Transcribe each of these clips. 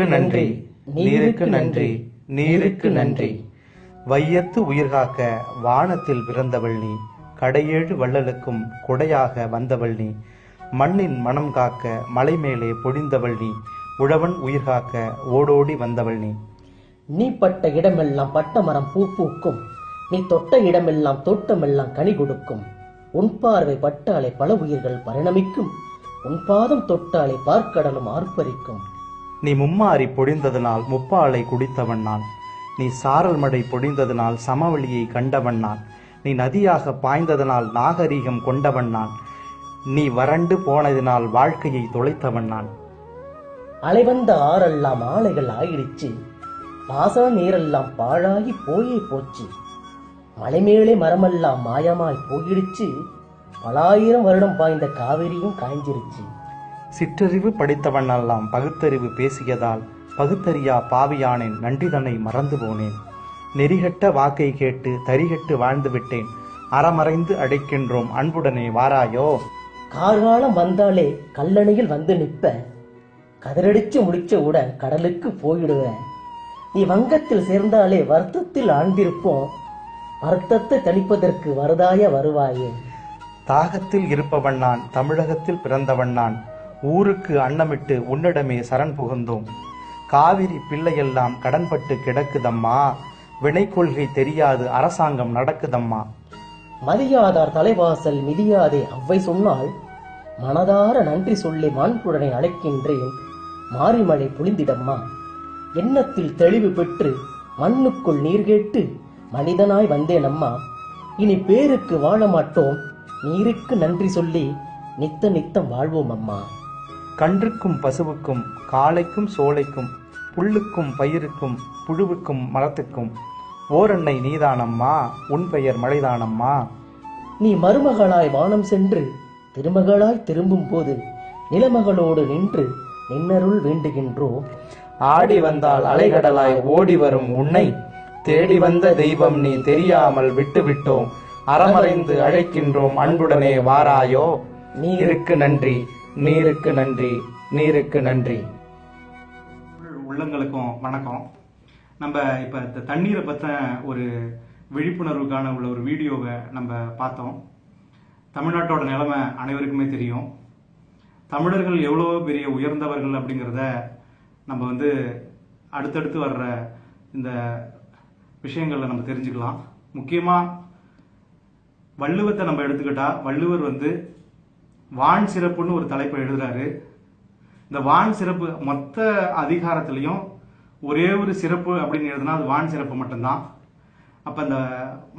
நீருக்கு நன்றி நீருக்கு நன்றி நீருக்கு நன்றி. வையத்து உயிர்காக்க வானத்தில் பிறந்தவள் நீ கடையேழு வள்ளலுக்கும் கொடையாக வந்தவள் நீ. மண்ணின் மனம் காக்க மலை மேலே பொழிந்தவள் நீ உழவன் உயிர்காக்க ஓடோடி வந்தவள் நீ. நீ பட்ட இடமெல்லாம் பட்ட மரம் பூ பூக்கும். நீ தொட்ட இடமெல்லாம் தோட்டமெல்லாம் கனி கொடுக்கும். உன் பார்வை பட்டாலே பல உயிர்கள் பரிணமிக்கும். உன் பாதம் தொட்டாலே பார்க்கடலும் ஆர்ப்பரிக்கும். நீ மும்மாறி பொழிந்ததனால் முப்பாலை குடித்தவன் நான். நீ சாரல் மடை பொழிந்ததனால் சமவெளியை கண்டவன் நான். நீ நதியாக பாய்ந்ததனால் நாகரீகம் கொண்டவன் நான். நீ வறண்டு போனதினால் வாழ்க்கையை தொலைத்தவன் நான். அலைவந்த ஆறெல்லாம் ஆலைகள் ஆயிடுச்சு. பாசன நீரெல்லாம் பாழாகி போயே போச்சு. மலை மேலே மரமெல்லாம் மாயமாய் போயிடுச்சு. பலாயிரம் வருடம் பாய்ந்த காவிரியும் காய்ஞ்சிருச்சு. சிற்றறிவு படித்தவனெல்லாம் பகுத்தறிவு பேசியதால் பகுத்தறியா பாவியானேன் நன்றிதனை மறந்து போனேன். நெறிகட்ட வாக்கை கேட்டு தரிகட்டு வாழ்ந்து விட்டேன். அறமறைந்து அடைக்கின்றோம் அன்புடனே வாராயோ? கார்காலம் வந்தாலே கல்லணையில் வந்து நிப்ப கதறடிச்சு முடிச்ச உடன் கடலுக்கு போயிடுவேன் நீ வங்கத்தில் சேர்ந்தாலே வருத்தத்தில் ஆழ்ந்திருப்போம் வருத்தத்தை தணிப்பதற்கு வருதாய வருவாயே. தாகத்தில் இருப்பவன் நான் தமிழகத்தில் பிறந்தவன் நான். ஊருக்கு அன்னமிட்டு உன்னிடமே சரண் புகுந்தோம். காவிரி பிள்ளையெல்லாம் கடன்பட்டு கிடக்குதம்மா. வினை கொள்கை தெரியாது அரசாங்கம் நடக்குதம்மா. மதியாதார் தலைவாசல் மிதியாதே அவ்வை சொன்னால் மனதார நன்றி சொல்லி மாண்புடனை அழைக்கின்றேன். மாரிமழை புளிந்திடம்மா எண்ணத்தில் தெளிவு பெற்று மண்ணுக்குள் நீர் கேட்டு மனிதனாய் வந்தேன் அம்மா இனி பேருக்கு வாழ மாட்டோம் நீருக்கு நன்றி சொல்லி நித்த நித்தம் வாழ்வோம் அம்மா கன்றுக்கும் பசுவுக்கும் காளைக்கும் சோலைக்கும் புல்லுக்கும் பயிருக்கும் புழுவுக்கும் மரத்துக்கும் ஓரன்னை நீதானம்மா உன் பெயர் மழைதானம்மா நீ மருமகளாய் வானம் சென்று திருமகளாய் திரும்பும் போது நிலமகளோடு நின்று நின்னருள் வேண்டுகின்றோம் ஆடி வந்தால் அலைகடலாய் ஓடி வரும் உன்னை தேடி வந்த தெய்வம் நீ தெரியாமல் விட்டு விட்டோம் அறமறைந்து அழைக்கின்றோம் அன்புடனே வாராயோ? நீருக்கு நன்றி. நீருக்கு நன்றி நீருக்கு நன்றி. உள்ளங்களுக்கும் வணக்கம். நம்ம இப்போ இந்த தண்ணீரை பற்றின ஒரு விழிப்புணர்வுக்கான உள்ள ஒரு வீடியோவை நம்ம பார்த்தோம். தமிழ்நாட்டோட நிலைமை அனைவருக்குமே தெரியும். தமிழர்கள் எவ்வளோ பெரிய உயர்ந்தவர்கள் அப்படிங்கிறத நம்ம வந்து அடுத்தடுத்து வர்ற இந்த விஷயங்களில் நம்ம தெரிஞ்சுக்கலாம். முக்கியமாக வள்ளுவத்தை நம்ம எடுத்துக்கிட்டால் வள்ளுவர் வந்து வான் சிறப்புன்னு ஒரு தலைப்பை எழுதுறாரு. இந்த வான் சிறப்பு மொத்த அதிகாரத்திலையும் ஒரே ஒரு சிறப்பு அப்படின்னு எழுதுனா அது வான் சிறப்பு மட்டும்தான். அப்போ இந்த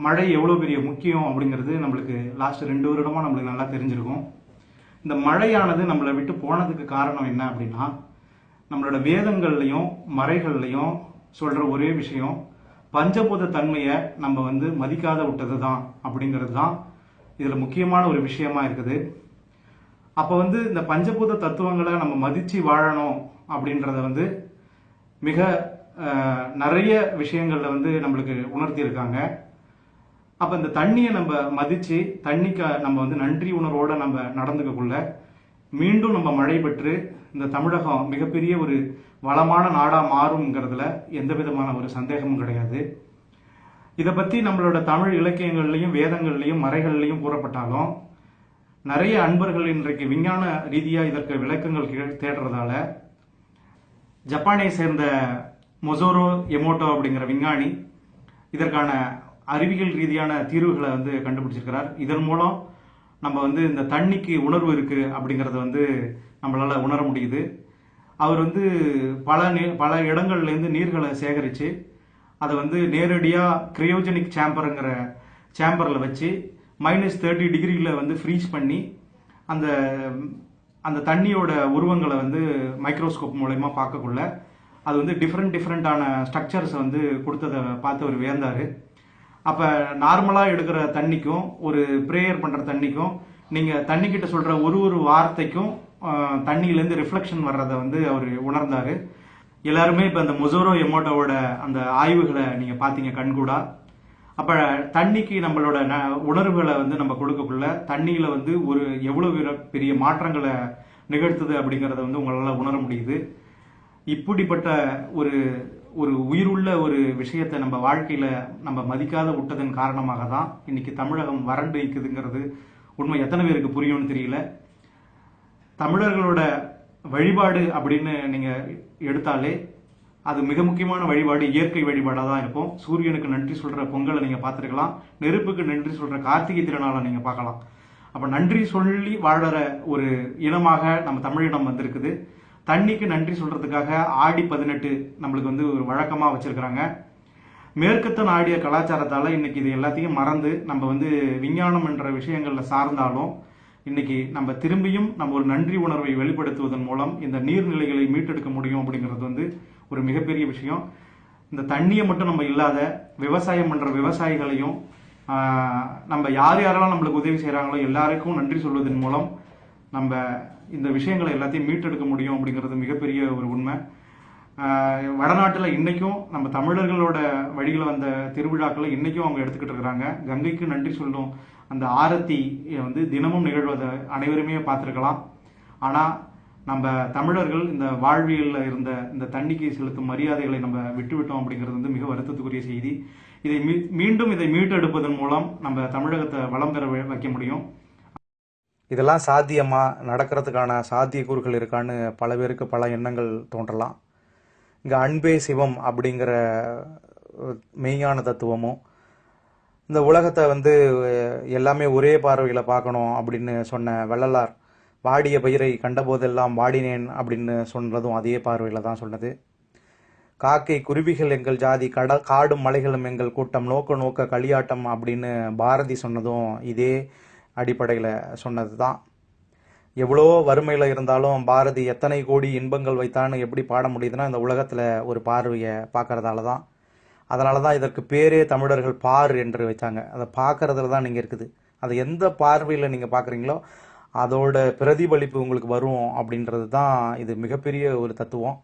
மழை எவ்வளோ பெரிய முக்கியம் அப்படிங்கிறது நம்மளுக்கு லாஸ்ட் ரெண்டு வருடமாக நம்மளுக்கு நல்லா தெரிஞ்சிருக்கும். இந்த மழையானது நம்மளை விட்டு போனதுக்கு காரணம் என்ன அப்படின்னா நம்மளோட வேதங்கள்லையும் மறைகள்லையும் சொல்கிற ஒரே விஷயம் பஞ்சபூத தன்மையை நம்ம வந்து மதிக்காத விட்டது தான் அப்படிங்கிறது தான் இதில் முக்கியமான ஒரு விஷயமா இருக்குது. அப்போ வந்து இந்த பஞ்சபூத தத்துவங்களை நம்ம மதித்து வாழணும் அப்படின்றத வந்து மிக நிறைய விஷயங்களில் வந்து நம்மளுக்கு உணர்த்தியிருக்காங்க. அப்போ இந்த தண்ணியை நம்ம மதித்து தண்ணிக்கு நம்ம வந்து நன்றி உணர்வோடு நம்ம நடந்துக்கக்குள்ள மீண்டும் நம்ம மழை பெற்று இந்த தமிழகம் மிகப்பெரிய ஒரு வளமான நாடாக மாறுங்கிறதுல எந்த விதமான ஒரு சந்தேகமும் கிடையாது. இதை பற்றி நம்மளோட தமிழ் இலக்கியங்கள்லையும் வேதங்கள்லையும் மறைகள்லையும் கூறப்பட்டாலும் நிறைய அன்பர்கள் இன்றைக்கு விஞ்ஞான ரீதியாக இதற்கு விளக்கங்கள் தேடுறதால ஜப்பானை சேர்ந்த மொசோரோ எமோட்டோ அப்படிங்கிற விஞ்ஞானி இதற்கான அறிவியல் ரீதியான தீர்வுகளை வந்து கண்டுபிடிச்சிருக்கிறார். இதன் மூலம் நம்ம வந்து இந்த தண்ணிக்கு உணர்வு இருக்கு அப்படிங்கிறத வந்து நம்மளால் உணர முடியுது. அவர் வந்து பல நே- பல இடங்கள்லேருந்து நீர்களை சேகரித்து அதை வந்து நேரடியாக கிரியோஜெனிக் சேம்பருங்கிற சாம்பரில் வச்சு மைனஸ் தேர்ட்டி டிகிரியில் வந்து ஃப்ரீஸ் பண்ணி அந்த அந்த தண்ணியோட உருவங்களை வந்து மைக்ரோஸ்கோப் மூலயமா பார்க்கக்குள்ள அது வந்து டிஃப்ரெண்ட் டிஃப்ரெண்ட்டான ஸ்ட்ரக்சர்ஸை வந்து கொடுத்ததை பார்த்து அவர் வியந்தார். அப்போ நார்மலாக எடுக்கிற தண்ணிக்கும் ஒரு ப்ரேயர் பண்ணுற தண்ணிக்கும் நீங்கள் தண்ணிக்கிட்ட சொல்கிற ஒரு ஒரு வார்த்தைக்கும் தண்ணியிலேருந்து ரிஃப்ளெக்ஷன் வர்றதை வந்து அவர் உணர்ந்தார். எல்லாருமே இப்போ அந்த மொசோரோ எமோட்டோவோட அந்த ஆய்வுகளை நீங்கள் பார்த்தீங்க கண்கூடா. அப்ப தண்ணிக்கு நம்மளோட ந- உணர்வுகளை வந்து நம்ம கொடுக்கக்குள்ள தண்ணியில வந்து ஒரு எவ்வளவு பெரிய மாற்றங்களை நிகழ்த்துது அப்படிங்கறத வந்து உங்களால உணர முடியுது. இப்படிப்பட்ட ஒரு ஒரு உயிருள்ள ஒரு விஷயத்தை நம்ம வாழ்க்கையில நம்ம மதிக்காத விட்டதன் காரணமாக தான் இன்னைக்கு தமிழகம் வறண்டு நிற்குதுங்கிறது உண்மை. எத்தனை பேருக்கு புரியும்னு தெரியல. தமிழர்களோட வழிபாடு அப்படின்னு நீங்க எடுத்தாலே அது மிக முக்கியமான வழிபாடு இயற்கை வழிபாடாக தான் இருக்கும். சூரியனுக்கு நன்றி சொல்கிற பொங்கலை நீங்கள் பார்த்துருக்கலாம். நெருப்புக்கு நன்றி சொல்கிற கார்த்திகை திருநாளை நீங்கள் பார்க்கலாம். அப்போ நன்றி சொல்லி வாழற ஒரு இனமாக நம்ம தமிழிடம் வந்திருக்குது. தண்ணிக்கு நன்றி சொல்கிறதுக்காக ஆடி பதினெட்டு நம்மளுக்கு வந்து ஒரு வழக்கமாக வச்சுருக்கிறாங்க. மேற்கத்தன் ஆடிய கலாச்சாரத்தால் இன்னைக்கு இது எல்லாத்தையும் மறந்து நம்ம வந்து விஞ்ஞானம் என்ற விஷயங்களில் சார்ந்தாலும் இன்னைக்கு நம்ம திரும்பியும் நம்ம ஒரு நன்றி உணர்வை வெளிப்படுத்துவதன் மூலம் இந்த நீர்நிலைகளை மீட்டெடுக்க முடியும் அப்படிங்கிறது வந்து ஒரு மிகப்பெரிய விஷயம். இந்த தண்ணியை மட்டும் நம்ம இல்லாத விவசாயம் பண்ற விவசாயிகளையும் நம்ம யார் யாரெல்லாம் நம்மளுக்கு உதவி செய்கிறாங்களோ எல்லாருக்கும் நன்றி சொல்வதன் மூலம் நம்ம இந்த விஷயங்களை எல்லாத்தையும் மீட்டெடுக்க முடியும் அப்படிங்கிறது மிகப்பெரிய ஒரு உண்மை. வடநாட்டில் இன்றைக்கும் நம்ம தமிழர்களோட வழியில் வந்த திருவிழாக்களை இன்றைக்கும் அவங்க எடுத்துக்கிட்டு இருக்கிறாங்க. கங்கைக்கு நன்றி சொல்லும் அந்த ஆரத்தி வந்து தினமும் நிகழ்வதை அனைவருமே பார்த்துருக்கலாம். ஆனால் நம்ம தமிழர்கள் இந்த வாழ்வியலில் இருந்த இந்த தண்ணிக்கு செலுத்தும் மரியாதைகளை நம்ம விட்டுவிட்டோம் அப்படிங்கிறது வந்து மிக வருத்தத்துக்குரிய செய்தி. இதை மீ- மீண்டும் இதை மீட்டெடுப்பதன் மூலம் நம்ம தமிழகத்தை வளம் பெற வைக்க முடியும். இதெல்லாம் சாத்தியமா? நடக்கிறதுக்கான சாத்தியக்கூறுகள் இருக்கான்னு பல பேருக்கு பல எண்ணங்கள் தோன்றலாம். இங்கே அன்பே சிவம் அப்படிங்கிற மெய்ஞான தத்துவமும் இந்த உலகத்தை வந்து எல்லாமே ஒரே பார்வையில் பார்க்கணும் அப்படின்னு சொன்ன வள்ளலார் வாடிய பயிரை கண்டபோதெல்லாம் வாடினேன் அப்படின்னு சொன்னதும் அதே பார்வையில் தான் சொன்னது. காக்கை குருவிகள் எங்கள் ஜாதி கட காடும் மலைகளும் எங்கள் கூட்டம் நோக்க நோக்க களியாட்டம் அப்படின்னு பாரதி சொன்னதும் இதே அடிப்படையில் சொன்னது தான் எவ்வளோ வறுமையில் இருந்தாலும் பாரதி எத்தனை கோடி இன்பங்கள் வைத்தான்னு எப்படி பாட முடியுதுன்னா இந்த உலகத்தில் ஒரு பார்வையை பார்க்கறதால தான் அதனால தான் இதற்கு பேரே தமிழர்கள் பார் என்று வச்சாங்க அதை பார்க்கறதுல தான் நீங்கள் இருக்குது. அதை எந்த பார்வையில் நீங்கள் பார்க்குறீங்களோ அதோட பிரதிபலிப்பு உங்களுக்கு வரும் அப்படின்றது தான் இது மிகப்பெரிய ஒரு தத்துவம்.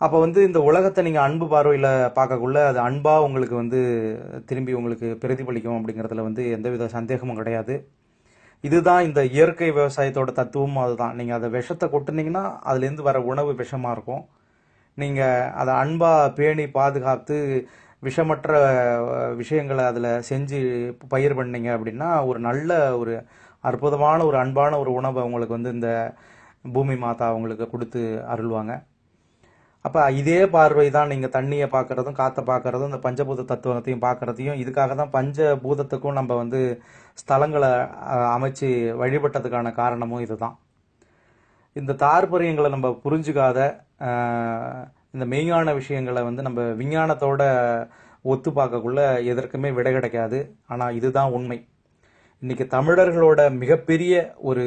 அப்போ வந்து இந்த உலகத்தை நீங்கள் அன்பு பார்வையில் பார்க்கக்குள்ள அது அன்பாக உங்களுக்கு வந்து திரும்பி உங்களுக்கு பிரதிபலிக்கும் அப்படிங்கிறதுல வந்து எந்தவித சந்தேகமும் கிடையாது. இதுதான் இந்த இயற்கை விவசாயத்தோட தத்துவமும் அதுதான். நீங்கள் அதை விஷத்தை கொட்டுனீங்கன்னா அதுலேருந்து வர உணவு விஷமாக இருக்கும். நீங்கள் அதை அன்பாக பேணி பாதுகாத்து விஷமற்ற விஷயங்களை அதில் செஞ்சு பயிர் பண்ணீங்க அப்படின்னா ஒரு நல்ல ஒரு அற்புதமான ஒரு அன்பான ஒரு உணவை அவங்களுக்கு வந்து இந்த பூமி மாதா அவங்களுக்கு கொடுத்து அருள்வாங்க. அப்போ இதே பார்வை தான் நீங்கள் தண்ணியை பார்க்கறதும் காற்றை பார்க்குறதும் இந்த பஞ்சபூத தத்துவத்தையும் பார்க்குறதையும் இதுக்காக தான் பஞ்சபூதத்துக்கும் நம்ம வந்து ஸ்தலங்களை அமைச்சு வழிபட்டதுக்கான காரணமும் இதுதான். இந்த தாற்பரியங்களை நம்ம புரிஞ்சுக்காத இந்த மெய்ஞான விஷயங்களை வந்து நம்ம விஞ்ஞானத்தோட ஒத்து பார்க்கக்குள்ள எதற்குமே விடை கிடைக்காது. ஆனால் இதுதான் உண்மை. இன்றைக்கி தமிழர்களோட மிகப்பெரிய ஒரு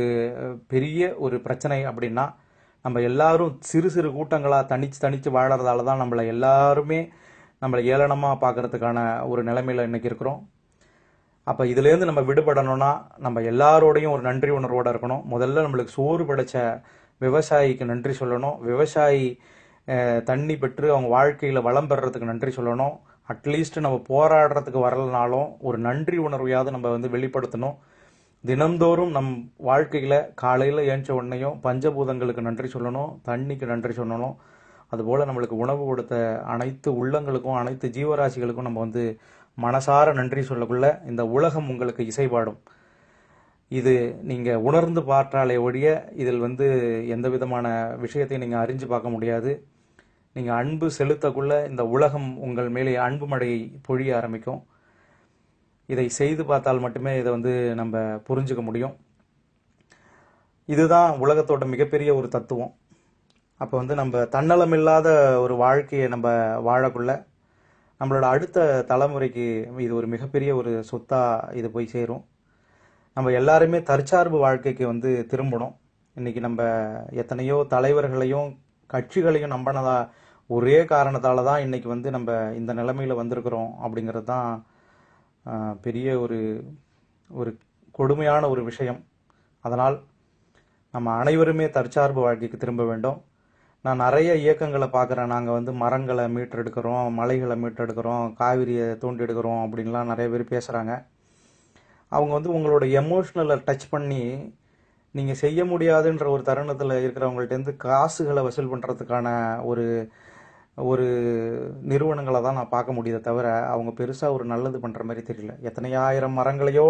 பெரிய ஒரு பிரச்சனை அப்படின்னா நம்ம எல்லாரும் சிறு சிறு கூட்டங்களாக தனிச்சு தனித்து வாழறதால தான் நம்மளை எல்லாருமே நம்மளை ஏளனமாக பார்க்கறதுக்கான ஒரு நிலைமையில் இன்றைக்கி இருக்கிறோம். அப்போ இதுலேருந்து நம்ம விடுபடணும்னா நம்ம எல்லாரோடையும் ஒரு நன்றி உணர்வோடு இருக்கணும். முதல்ல நம்மளுக்கு சோறு படைச்ச விவசாயிக்கு நன்றி சொல்லணும். விவசாயி தண்ணி பெற்று அவங்க வாழ்க்கையில் வளம் பெறுறதுக்கு நன்றி சொல்லணும். அட்லீஸ்ட் நம்ம போராடுறதுக்கு வரலனாலும் ஒரு நன்றி உணர்வையாவது நம்ம வந்து வெளிப்படுத்தணும். தினந்தோறும் நம் வாழ்க்கையில் காலையில் ஏஞ்ச உடனேயும் பஞ்சபூதங்களுக்கு நன்றி சொல்லணும் தண்ணிக்கு நன்றி சொல்லணும். அதுபோல் நம்மளுக்கு உணவு கொடுத்த அனைத்து உள்ளங்களுக்கும் அனைத்து ஜீவராசிகளுக்கும் நம்ம வந்து மனசார நன்றி சொல்லக்குள்ள இந்த உலகம் உங்களுக்கு இசைபாடும். இது நீங்கள் உணர்ந்து பார்த்தாலே ஒழிய இதில் வந்து எந்த விதமான விஷயத்தையும் நீங்கள் அறிஞ்சு பார்க்க முடியாது. நீங்கள் அன்பு செலுத்தக்குள்ள இந்த உலகம் உங்கள் மேலே அன்பு மழையை பொழிய ஆரம்பிக்கும். இதை செய்து பார்த்தால் மட்டுமே இதை வந்து நம்ம புரிஞ்சுக்க முடியும். இதுதான் உலகத்தோட மிகப்பெரிய ஒரு தத்துவம். அப்போ வந்து நம்ம தன்னலமில்லாத ஒரு வாழ்க்கையை நம்ம வாழக்குள்ள நம்மளோட அடுத்த தலைமுறைக்கு இது ஒரு மிகப்பெரிய ஒரு சொத்தாக இது போய் சேரும். நம்ம எல்லாருமே தற்சார்பு வாழ்க்கைக்கு வந்து திரும்பணும். இன்னைக்கு நம்ம எத்தனையோ தலைவர்களையும் கட்சிகளையும் நம்பினதா ஒரே காரணத்தால் தான் இன்றைக்கி வந்து நம்ம இந்த நிலைமையில வந்திருக்கிறோம் அப்படிங்கிறது தான் பெரிய ஒரு ஒரு கொடுமையான ஒரு விஷயம். அதனால் நம்ம அனைவருமே தற்சார்பு வாழ்க்கைக்கு திரும்ப வேண்டும். நான் நிறைய இயக்கங்களை பார்க்குறேன். நாங்கள் வந்து மரங்களை மீட்டெடுக்கிறோம் மலைகளை மீட்டெடுக்கிறோம் காவிரியை தோண்டி எடுக்கிறோம் அப்படின்லாம் நிறைய பேர் பேசுகிறாங்க அவங்க வந்து உங்களோட எமோஷ்னலை டச் பண்ணி நீங்கள் செய்ய முடியாதுன்ற ஒரு தருணத்தில் இருக்கிறவங்கள்ட்டேருந்து காசுகளை வசூல் பண்ணுறதுக்கான ஒரு ஒரு நிறுவனங்களை தான் நான் பார்க்க முடியுதே தவிர அவங்க பெருசாக ஒரு நல்லது பண்ணுற மாதிரி தெரியல. எத்தனையாயிரம் மரங்களையோ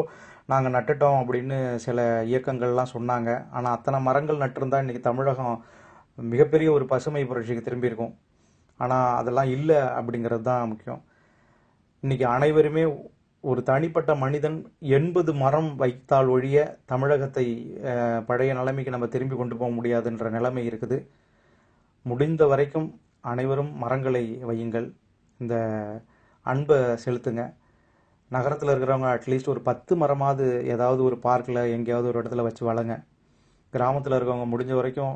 நாங்கள் நட்டுட்டோம் அப்படின்னு சில இயக்கங்கள்லாம் சொன்னாங்க. ஆனால் அத்தனை மரங்கள் நட்டிருந்தா இன்றைக்கி தமிழகம் மிகப்பெரிய ஒரு பசுமை புரட்சிக்கு திரும்பியிருக்கும் ஆனால் அதெல்லாம் இல்லை அப்படிங்கிறது தான் முக்கியம். இன்னைக்கு அனைவருமே ஒரு தனிப்பட்ட மனிதன் எண்பது மரம் வைத்தால் ஒழிய தமிழகத்தை பழைய நிலைமைக்கு நம்ம திரும்பி கொண்டு போக முடியாதுன்ற நிலைமை இருக்குது. முடிந்த வரைக்கும் அனைவரும் மரங்களை வையுங்கள். இந்த அன்பை செலுத்துங்க. நகரத்தில் இருக்கிறவங்க அட்லீஸ்ட் ஒரு பத்து மரமாவது ஏதாவது ஒரு பார்க்கில் எங்கேயாவது ஒரு இடத்துல வச்சு வளங்க கிராமத்தில் இருக்கவங்க முடிஞ்ச வரைக்கும்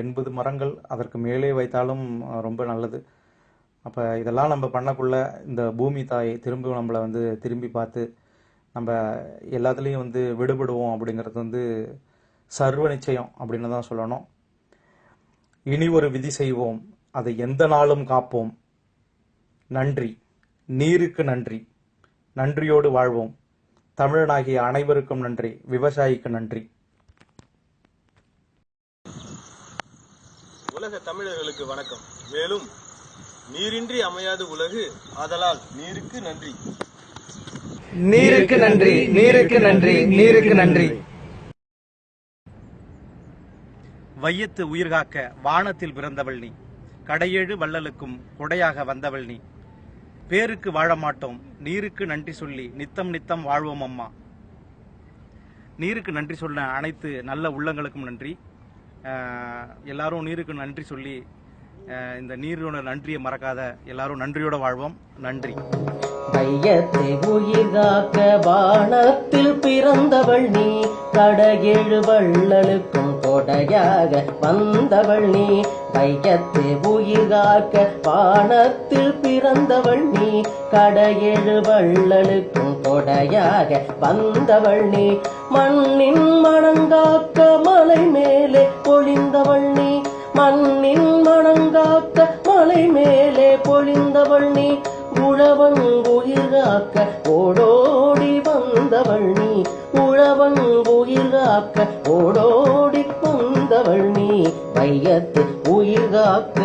எண்பது மரங்கள் அதற்கு மேலே வைத்தாலும் ரொம்ப நல்லது. அப்போ இதெல்லாம் நம்ம பண்ணக்குள்ள இந்த பூமி தாய் திரும்ப நம்மளை வந்து திரும்பி பார்த்து நம்ம எல்லாத்துலேயும் வந்து விடுபடுவோம் அப்படிங்கிறது வந்து சர்வ நிச்சயம் அப்படின்னு தான் சொல்லணும். இனி ஒரு விதி செய்வோம். அதை எந்த நாளும் காப்போம். நன்றி. நீருக்கு நன்றி. நன்றியோடு வாழ்வோம். தமிழனாகிய அனைவருக்கும் நன்றி. விவசாயிக்கு நன்றி. உலக தமிழர்களுக்கு வணக்கம். மேலும் நீரின்றி அமையாது உலகு ஆதலால் நீருக்கு நன்றி. நீருக்கு நன்றி. நீருக்கு நன்றி. நீருக்கு நன்றி. வையத்து உயிர்காக்க வானத்தில் பிறந்தவள் நீ. கடையேழு வள்ளலுக்கும் கொடையாக வந்தவள் நீ. பேருக்கு வாழ மாட்டோம் நீருக்கு நன்றி சொல்லி நித்தம் நித்தம் வாழ்வோம் அம்மா. நீருக்கு நன்றி சொல்ல அனைத்து நல்ல உள்ளங்களுக்கும் நன்றி. எல்லாரும் நீருக்கு நன்றி சொல்லி இந்த நீரோட நன்றியை மறக்காத எல்லாரும் நன்றியோட வாழ்வோம். நன்றி. வையத்தை உயிர் காக்க வானத்தில் பிறந்தவள் நீ. தடகேழு வள்ளலுக்கும் கொடையாக வந்தவள் நீ. வையத்து உயிர் காக்க வானத்தில் பிறந்தவள் நீ. கடையேழு வள்ளலுக்கும் கொடையாக வந்தவள் நீ. மண்ணின் மணங்காக்க மலை மேலே பொழிந்தவள் நீ. மண்ணின் மணங்காக்க மலை மேலே பொழிந்தவள் நீ. உழவன் உயிராக்க ஓடோடி வந்தவள் நீ. உழவன் உயிராக்க ஓடோடி வந்தவள் நீ. வையத்து உயிர்காக்க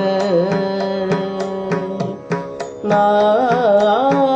நான்